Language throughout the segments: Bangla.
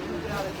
ঠিক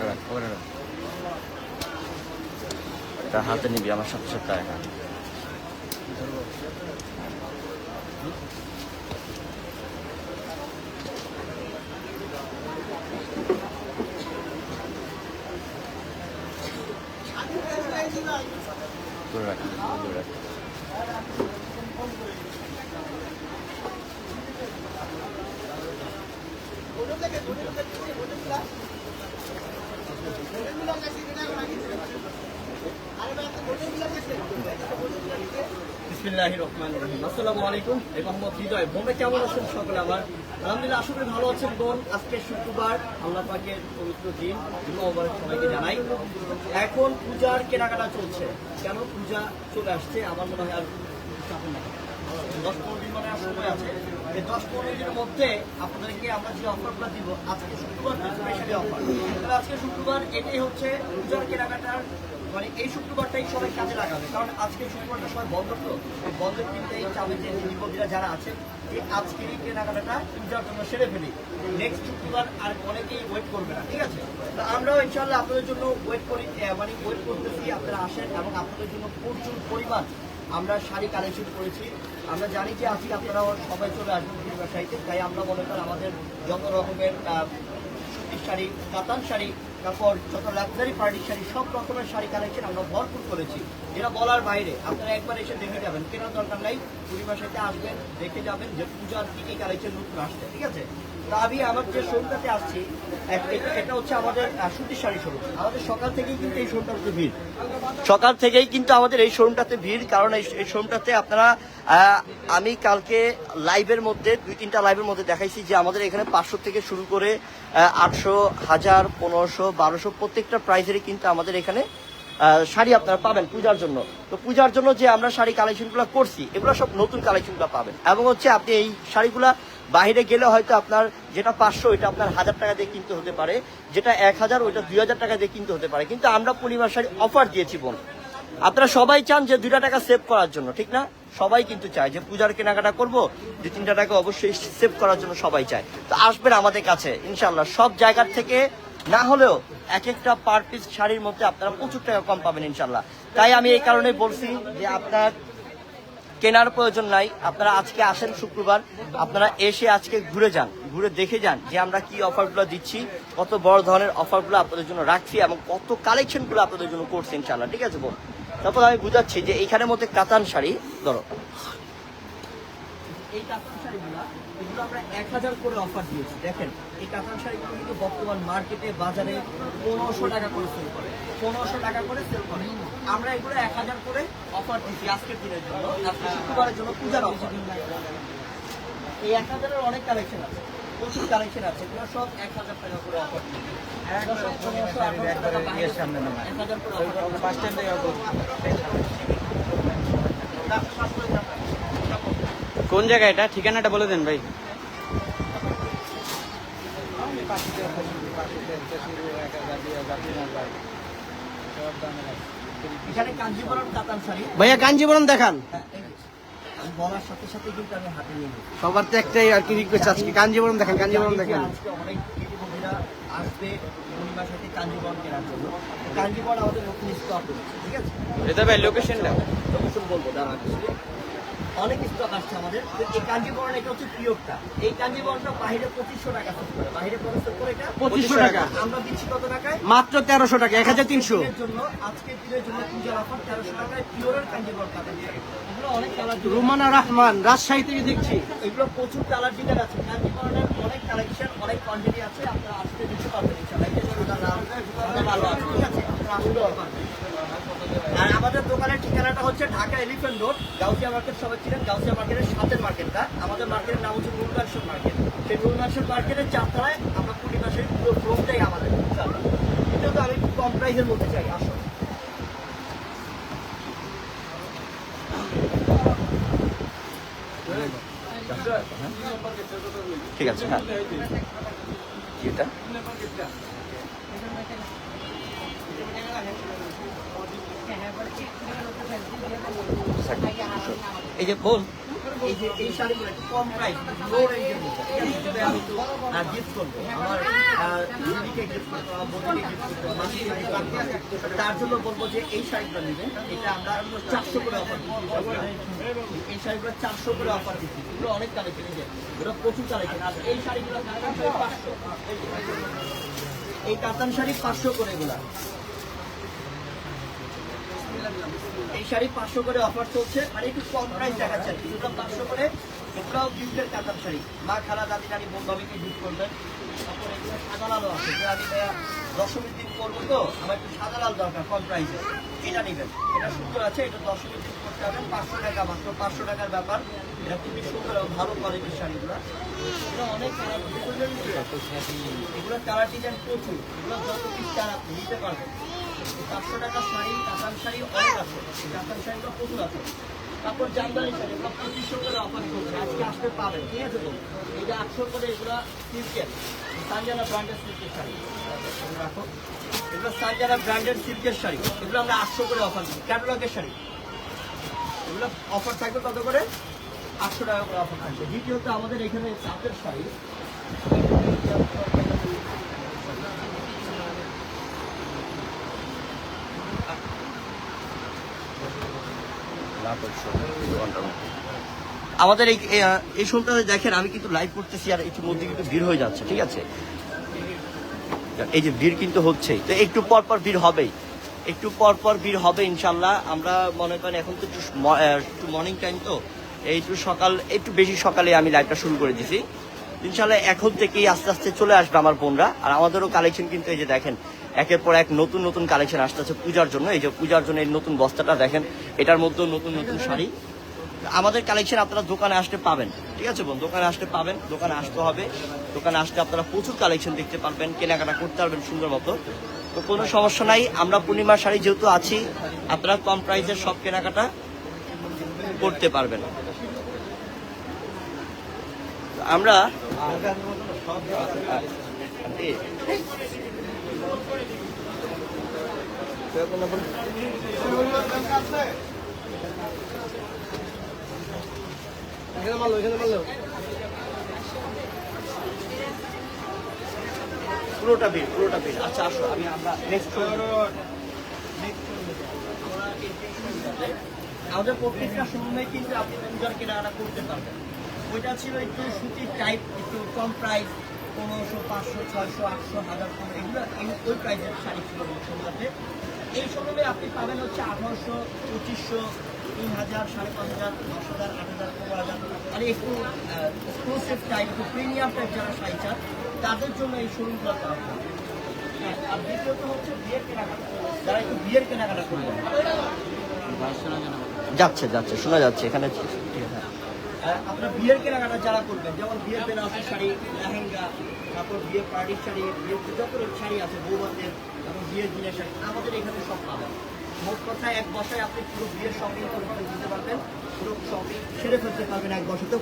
রাখ রাখ এটা হাতে নিবি আমার সাথে সাথে আয় না ধরে রাখ ধরে রাখ বিসমিল্লাহ রহমান রহিম। আসসালামু আলাইকুম এই মোহাম্মদ হৃদয়। বোনরা কেমন আছেন সকলে আমার? আলহামদুলিল্লাহ, আশা ভালো আছেন বোন। আজকে শুক্রবার, আল্লাহ পাকের পবিত্র দিন। মোবারক সবাইকে এখন পূজার কেনাকাটা চলছে। কেন পূজা চলে আসছে? আমার মনে হয় আর দশ পনেরো দিন মানে সময় আছে। দশ পনেরো দিনের মধ্যে আপনাদেরকে আমরা যে অফারগুলো দিব, আজকে শুক্রবার স্পেশালি অফার তাহলে আজকে শুক্রবার এটাই হচ্ছে পূজার কেনাকাটার মানে এই শুক্রবারটাই সবাই কাজে লাগাবে। কারণ আজকে শুক্রবারটা সবাই বন্ধ তো। বন্ধের দিনটাই চাবে যে নিবন্ধীরা যারা আছেন, যে আজকের এই কেনাকাটাটা পূজার জন্য সেরে ফেলি। নেক্সট শুক্রবার আর অনেকেই ওয়েট করবে না, ঠিক আছে? তো আমরাও ইনশাল্লাহ আপনাদের জন্য ওয়েট করি মানে ওয়েট করতেছি, আপনারা আসেন এবং আপনাদের জন্য প্রচুর পরিমাণ আমরা শাড়ি কালেকশন করেছি। আমরা জানি যে আজকে আপনারাও সবাই চলে আসবেন ব্যবসায়ীতে, তাই আমরা মনে করেন আমাদের যত রকমের সুতির শাড়ি, কাতান শাড়ি, তারপর যত লাক্সারি পার্টি শাড়ি, সব রকমের শাড়ি কালেকশন আমরা ভরপুর করেছি। যেটা বলার বাইরে, আপনারা একবার এসে দেখে যাবেন। কেনার দরকার নাই পুরী ব্যবসায়ীতে আসবেন, দেখে যাবেন যে পূজার কি কি কালেকশন নতুন আসছে, ঠিক আছে? আমি আমার যে শোরুমটাতে আসছি হচ্ছে আমাদের শাড়ি শোরুম। আমাদের সকাল থেকেই কিন্তু এই ভিড়। সকাল থেকেই কিন্তু আমাদের এই শোরুমটাতে ভিড়, কারণ এই এই শোরুমটাতে আপনারা আমি কালকে লাইভের মধ্যে, দুই তিনটা লাইভের মধ্যে দেখাইছি যে আমাদের এখানে পাঁচশো থেকে শুরু করে আটশো, হাজার, পনেরোশো, বারোশো প্রত্যেকটা প্রাইজেরই কিন্তু আমাদের এখানে শাড়ি আপনারা পাবেন পূজার জন্য। তো পূজার জন্য যে আমরা শাড়ি কালেকশনগুলো করছি, এগুলো সব নতুন কালেকশনগুলো পাবেন। এবং হচ্ছে আপনি এই শাড়িগুলা বাইরে গেলে হয়তো আপনার যেটা পাঁচশো, ওইটা আপনার হাজার টাকা দিয়ে কিনতে হতে পারে। যেটা এক হাজার, ওইটা দুই হাজার টাকা দিয়ে কিনতে হতে পারে। কিন্তু আমরা পূর্ণিমার শাড়ি অফার দিয়েছি, বোন। আপনারা সবাই চান যে দুইটা টাকা সেভ করার জন্য, ঠিক না? সবাই কিন্তু চায় যে পূজার কেনাকাটা করব, দুই তিনটা টাকা অবশ্যই সেভ করার জন্য সবাই চায়। তো আসবেন আমাদের কাছে ইনশাল্লাহ সব জায়গার থেকে না হলেও এক একটা পার পিস শাড়ির মধ্যে আপনারা প্রচুর টাকা কম পাবেন ইনশাল্লাহ তাই আমি এই কারণে বলছি যে আপনার কেনার প্রয়োজন নাই। আপনারা আজকে আসেন শুক্রবার। আপনারা এসে আজকে ঘুরে যান, ঘুরে দেখে যান যে আমরা কি অফারগুলো দিচ্ছি, কত বড় ধরনের অফারগুলো আপনাদের জন্য রাখছি এবং কত কালেকশনগুলো আপনাদের জন্য করছি ইনশাল্লাহ ঠিক আছে বোন? তারপর আমি বুঝাচ্ছি যে এইখানের মধ্যে কাতান শাড়ি, ধরো। এই কাতান শাড়িগুলো আমরা এক হাজার করে অফার দিয়েছি। দেখেন এই কাতান শাড়িগুলো কিন্তু বর্তমান মার্কেটে বাজারে পনেরোশো টাকা করে সেল করে। পনেরোশো টাকা করে সেল করে। আমরা এগুলো এক হাজার করে অফার আজকের দিনের জন্য আজকে শুক্রবারের জন্য পূজার অফার এই এক হাজারের অনেক কালেকশন আছে প্রচুর কালেকশন আছে এগুলো সব এক হাজার টাকা করে অফার একবারে ইয়ের সামনে নামায়। এক হাজার করে এখানে কাতান শাড়ি ভাইয়া কাঞ্জিবরম দেখান। হ্যাঁ, এই যে, আমি বলার সাথে সাথে কিন্তু আমি হাতে নিয়ে সবার তো একটাই আর কি রিকোয়েস্ট আজকে কাঞ্জিবরম দেখান কাঞ্জিবরম দেখান আজকে অনেক মহিলা আসবে পূর্ণিমার সাথে কাঞ্জিবরম কেনার জন্য। কাঞ্জিবরম আমাদের নতুন স্টক ঠিক আছে? রেদা ভাই লোকেশনটা লোকেশন বলব দাঁড়া আসলে অনেক স্টক আসছে আমাদের। এই কাঞ্জিবরম এটা হচ্ছে পিওরটা। এই কাঞ্জিবরমটা বাইরে পঁচিশশো টাকা সেল করে। বাইরে কত করে এটা পঁচিশশো টাকা। আমরা দিচ্ছি কত টাকায়? মাত্র তেরোশো টাকা এক হাজার তিনশো। দিনের জন্য আজকের দিনের জন্য পূজার অফার তেরোশো টাকায় পিওরের কাঞ্জিবরম কাপড় এগুলো অনেক কালার রুমানা রহমান রাজশাহী থেকে দেখছি। এগুলো প্রচুর কালার ডিজাইন আছে কাঞ্জিবরমের অনেক কালেকশন অনেক কোয়ান্টিটি আছে। আপনারা আসতে দিতে পারবেন সাদা ভালো আছে। ঠিক আছে আর আমাদের দোকানের ঠিকানাটা হচ্ছে Dhaka elephant road Gausia market সবাই ছিলেন গাউসিয়া মার্কেটের সাথের মার্কেটটা আমাদের মার্কেটের নাম হচ্ছে নুর মার্কেট। সেই নুর মার্কেটের চারতলায় আমরা কুড়ি মাসের পুরো ফ্লোরটাই আমাদের। এটা তো আমি একটু কম প্রাইসের মধ্যে চাই আসো। ঠিক আছে হ্যাঁ। এটা? এই যে বল এই যে এই শাড়িগুলো কম প্রাইস আমার। তার জন্য বলব যে এই চারশো করে অফার এই চারশো করে অফার অনেক এগুলো প্রচুর আর এই শাড়িগুলো এই কাতান শাড়ি পাঁচশো করে এগুলা। এই শাড়ি পাঁচশো করে অফার চলছে। মানে একটু কম প্রাইস দেখাচ্ছে এগুলো পাঁচশো করে এগুলোও গিফটের কাতার শাড়ি। মা খালা দাদি নানি বোন বাবিকে করবেন তারপরে সাদা লালও আছে। আমি দশমীর দিন করব তো, আমার একটু সাদা লাল দরকার কম প্রাইসে এটা নেবেন। এটা সুন্দর আছে, এটা দশমীর দিন করতে হবে। পাঁচশো টাকা মাত্র, পাঁচশো টাকার ব্যাপার। এটা খুবই সুন্দর ভালো কোয়ালিটির শাড়িগুলো। এগুলো অনেক এগুলো কালার ডিজাইন প্রচুর। এগুলো যত পিস আপনি নিতে পারবেন। পাঁচশো টাকার শাড়ি কাতান শাড়ি, অনেক আছে। কাতান শাড়িটা প্রচুর আছে। তারপর জামদানি শাড়ি, এগুলো পঁচিশশো করে অফার করছে আজকে আসতে পাবেন, ঠিক আছে তো? এই যে আটশো করে এগুলো সিল্কের, সানজানা ব্র্যান্ডের সিল্কের শাড়ি। রাখো। এগুলো সানজানা ব্র্যান্ডের সিল্কের শাড়ি। এগুলো আমরা আটশো করে অফার দিই ক্যাটালগের শাড়ি। এগুলো অফার থাকবে কত করে? আটশো টাকা করে অফার থাকবে। দ্বিতীয়ত আমাদের এখানে চাপের শাড়ি লাভ একশো ঘণ্টার মধ্যে আমাদের এই এই, আহ, দেখেন আমি কিন্তু লাইভ করতেছি আর একটু মধ্যে কিন্তু ভিড় হয়ে যাচ্ছে ঠিক আছে? এই যে ভিড় কিন্তু হচ্ছেই। তো একটু পর পর ভিড় হবেই। একটু পর পর ভিড় হবে ইনশাল্লাহ আমরা মনে করেন এখন তো একটু মর্নিং টাইম তো। একটু সকাল একটু বেশি সকালে আমি লাইভটা শুরু করে দিছি। ইনশাল্লাহ এখন থেকেই আস্তে আস্তে চলে আসবে আমার বোনরা। আর আমাদেরও কালেকশন কিন্তু এই যে দেখেন একের পর এক নতুন নতুন কালেকশন আসতে আসতেছে পূজার জন্য। এই যে পূজার জন্য এই নতুন বস্তাটা দেখেন, এটার মধ্যেও নতুন নতুন শাড়ি। আমাদের কালেকশন আপনারা দোকানে আসতে পাবেন, ঠিক আছে বোন দোকানে আসতে পাবেন, দোকানে আসতে হবে। দোকানে আসতে আপনারা প্রচুর কালেকশন দেখতে পারবেন, কেনাকাটা করতে পারবেন সুন্দর মতো। তো কোনো সমস্যা নাই, আমরা পূর্ণিমার শাড়ি যেহেতু আছি, আপনারা কম প্রাইসের সব কেনাকাটা করতে পারবেন। আমরা পুরোটা বিল পুরোটা বিল। আচ্ছা আসো, আমি আমাদের প্রত্যেকটা শোরুমে কিন্তু আপনি পূজার কেনাকাটা করতে পারবেন। ওইটা ছিল একটু সুতির টাইপ একটু কম প্রাইস পনেরোশো পাঁচশো ছয়শো আটশো হাজার পনেরো এগুলো এই- ওই প্রাইসের শাড়ি ছিল শোরুমটাতে এই শোরুমে আপনি পাবেন হচ্ছে আঠারোশো পঁচিশশো তিন হাজার সাড়ে পাঁচ হাজার দশ হাজার আট হাজার পনেরো হাজার। মানে একটু এক্সক্লুসিভ টাইপ একটু প্রিমিয়াম টাইপ যারা শাড়ি চান তাদের জন্য এই শোরুমগুলো করা হয়। আর দ্বিতীয়ত হচ্ছে বিয়ের কেনাকাটা। যারা একটু বিয়ের কেনাকাটা করবেন। যাচ্ছে যাচ্ছে শোনা যাচ্ছে। এখানে আপনার বিয়ের কেনাকাটা যারা করবেন, যেমন বিয়ের বেনারসের শাড়ি, লেহেঙ্গা, তারপর বিয়ের পার্টির শাড়ি, বিয়ের যত শাড়ি আছে, বৌবাদের এবং বিয়ের দিনের শাড়ি, আমাদের এখানে সব পাবেন। মোট কথা এক বছরে আপনি পুরো বিয়ের শপিং করে দিতে পারবেন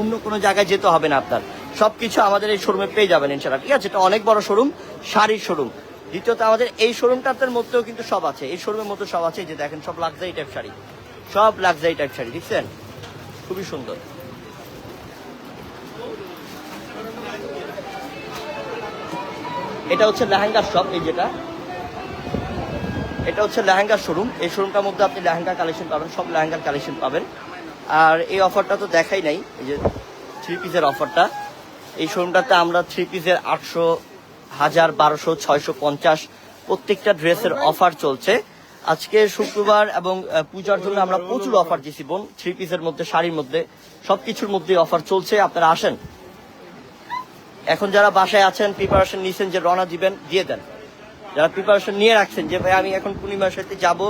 অন্য কোনো জায়গায় যেতে হবে না আপনার। সবকিছু আমাদের এই শোরুমে পেয়ে যাবেন ইনশাল্লাহ ঠিক আছে? এটা অনেক বড় শোরুম শাড়ির শোরুম দ্বিতীয়ত আমাদের এই শোরুমটার মধ্যেও কিন্তু সব আছে, এই শোরুমের মধ্যে সব আছে যে দেখেন, সব লাক্সারি টাইপ শাড়ি। সব লাক্সারি টাইপ শাড়ি, দেখছেন? খুবই সুন্দর। এটা হচ্ছে লেহেঙ্গার শপ এই যেটা। এটা হচ্ছে লেহেঙ্গার শোরুম এই শোরুমটার মধ্যে আপনি লেহেঙ্গা কালেকশন পাবেন, সব লেহেঙ্গার কালেকশন পাবেন। আর এই অফারটা তো দেখাই নাই, এই যে থ্রি পিসের অফারটা এই শোরুমটাতে আমরা থ্রি পিসের আটশো হাজার, বারোশো, ছয়শো পঞ্চাশ প্রত্যেকটা ড্রেসের অফার চলছে। আজকে শুক্রবার এবং পূজার জন্য আমরা প্রচুর অফার দিয়েছি বোন। থ্রি পিসের মধ্যে, শাড়ির মধ্যে, সবকিছুর মধ্যে অফার চলছে। আপনারা আসেন এখন যারা বাসায় আছেন প্রিপারেশন নিয়েছেন যে রওনা দিবেন, দিয়ে দেন। যারা প্রিপারেশন নিয়ে রাখছেন যে, ভাই, আমি এখন পূর্ণিমার সাথে যাব,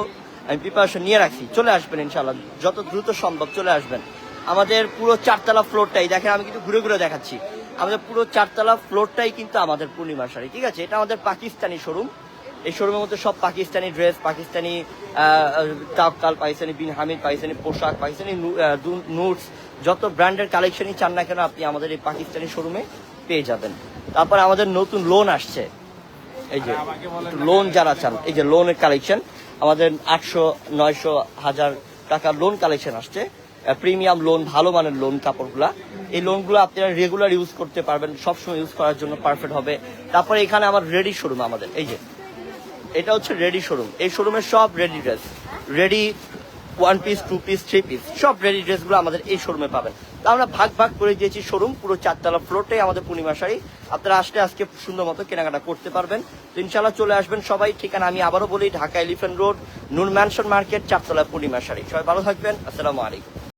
আমি প্রিপারেশন নিয়ে রাখছি। চলে আসবেন ইনশাল্লাহ যত দ্রুত সম্ভব চলে আসবেন। আমাদের পুরো চারতলা ফ্লোরটাই দেখেন আমি কিন্তু ঘুরে ঘুরে দেখাচ্ছি। আমাদের পুরো চারতলা ফ্লোরটাই কিন্তু আমাদের পূর্ণিমার শাড়ি, ঠিক আছে? এটা আমাদের পাকিস্তানি শোরুম এই শোরুমের মধ্যে সব পাকিস্তানি ড্রেস পাকিস্তানি তাপকাল পাকিস্তানি বিন হামিদ, পাকিস্তানি পোশাক, পাকিস্তানি নুটস যত ব্র্যান্ডের কালেকশনই চান না কেন, আপনি আমাদের এই পাকিস্তানি শোরুমে পেয়ে যাবেন। তারপর আমাদের নতুন লোন আসছে। এই যে লোন যারা চান, এই যে লোনের কালেকশন আমাদের আটশো, নয়শো হাজার টাকার লোন কালেকশন আসছে। প্রিমিয়াম লোন ভালো মানের লোন কাপড়গুলা। এই লোনগুলো আপনারা রেগুলার ইউজ করতে পারবেন, সবসময় ইউজ করার জন্য পারফেক্ট হবে। তারপরে এখানে আমার রেডি শোরুম আমাদের, এই যে। এটা হচ্ছে রেডি শোরুম এই শোরুমের সব ready dress ready one piece two piece three piece সব রেডি ড্রেসগুলো আমাদের এই শোরুমে পাবেন। তা আমরা ভাগ ভাগ করে দিয়েছি শোরুম পুরো চারতলা ফ্লোরটে আমাদের পূর্ণিমা শাড়ি। আপনারা আসলে আজকে সুন্দর মতো কেনাকাটা করতে পারবেন। ইনশাল্লাহ চলে আসবেন সবাই। ঠিকানা আমি আবারও বলি, Dhaka Elephant Road, Noon Mansion market, চারতলা পূর্ণিমা শাড়ি। সবাই ভালো থাকবেন। আসসালামু আলাইকুম।